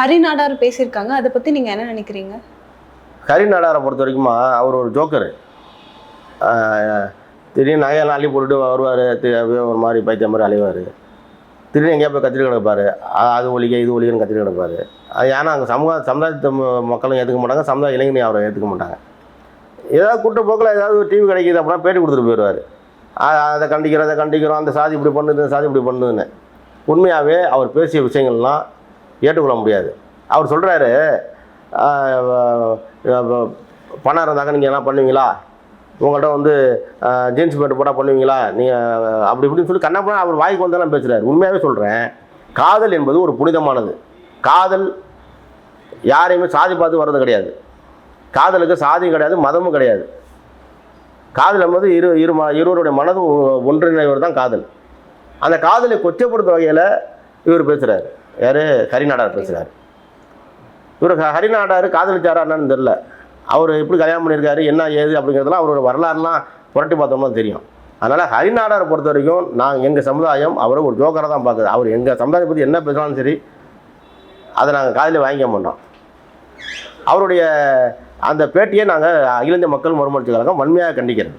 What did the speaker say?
ஹரி நாடார் பேசியிருக்காங்க. அதை பற்றி நீங்கள் என்ன நினைக்கிறீங்க? ஹரி நாடாரை பொறுத்த வரைக்குமா அவர் ஒரு ஜோக்கரு. திடீர்னு நகையெல்லாம் அள்ளி போட்டுட்டு வருவார் ஒரு மாதிரி பைத்தியம் மாதிரி அலைவார். திடீர்னு எங்கேயா போய் கத்திட்டு கிடப்பார். அது ஒழிக்க இது ஒழிக்கன்னு கத்திட்டு கிடப்பார். அது ஏன்னா அங்கே சமூக சமுதாயத்தை ம- மக்களும் ஏற்றுக்க மாட்டாங்க சமுதாய இளைஞனையும் அவரை ஏற்றுக்க மாட்டாங்க. ஏதாவது கூட்ட போக்கில் ஏதாவது டிவி கிடைக்குது அப்படின்னா பேட்டி கொடுத்துட்டு போயிடுவார். அதை கண்டிக்கிறோம் அதை கண்டிக்கிறோம் அந்த சாதி இப்படி பண்ணுது சாதி இப்படி பண்ணுதுன்னு. உண்மையாகவே அவர் பேசிய விஷயங்கள்லாம் ஏற்றுக்கொள்ள முடியாது. அவர் சொல்கிறாரு பணம் இருந்தாக்க நீங்கள் என்ன பண்ணுவீங்களா? உங்கள்கிட்ட வந்து ஜீன்ஸ் பேண்ட் போட்டால் பண்ணுவீங்களா? நீங்கள் அப்படி இப்படின்னு சொல்லி கண்ணப்பனா அவர் வாய்க்கு வந்தாலும் பேசுகிறார் உண்மையாகவே சொல்கிறேன் காதல் என்பது ஒரு புனிதமானது. காதல் யாரையுமே சாதி பார்த்து வர்றது கிடையாது. காதலுக்கு சாதியும் கிடையாது மதமும் கிடையாது. காதல் என்பது இரு இரு இருவருடைய மனதும் ஒ- ஒன்றிணைவர் தான் காதல். அந்த காதலை கொச்சப்படுத்த வகையில் இவர் பேசுகிறார் யார்? ஹரிநாடார் பேசுகிறார் இவர் ஹரிநாடார் காதலிச்சாரா என்னன்னு தெரில அவர் எப்படி கல்யாணம் பண்ணியிருக்காரு என்ன ஏது அப்படிங்கிறதுலாம் அவரோட வரலாறுலாம் புரட்டி பார்த்தோம்னா தெரியும். அதனால் ஹரிநாடாரை பொறுத்த வரைக்கும் நான் எங்கள் சமுதாயம் அவரை ஒரு ஜோக்கராக தான் பார்க்குது. அவர் எங்கள் சமுதாயத்தை பற்றி என்ன பேசினாலும் சரி அதை நாங்கள் காதில் வாங்கிக்க மாட்டோம். அவருடைய அந்த பேட்டியை நாங்கள் அகில இந்திய மக்கள் மறுமலர்ச்சி கழகம் வன்மையாக கண்டிக்கிறோம்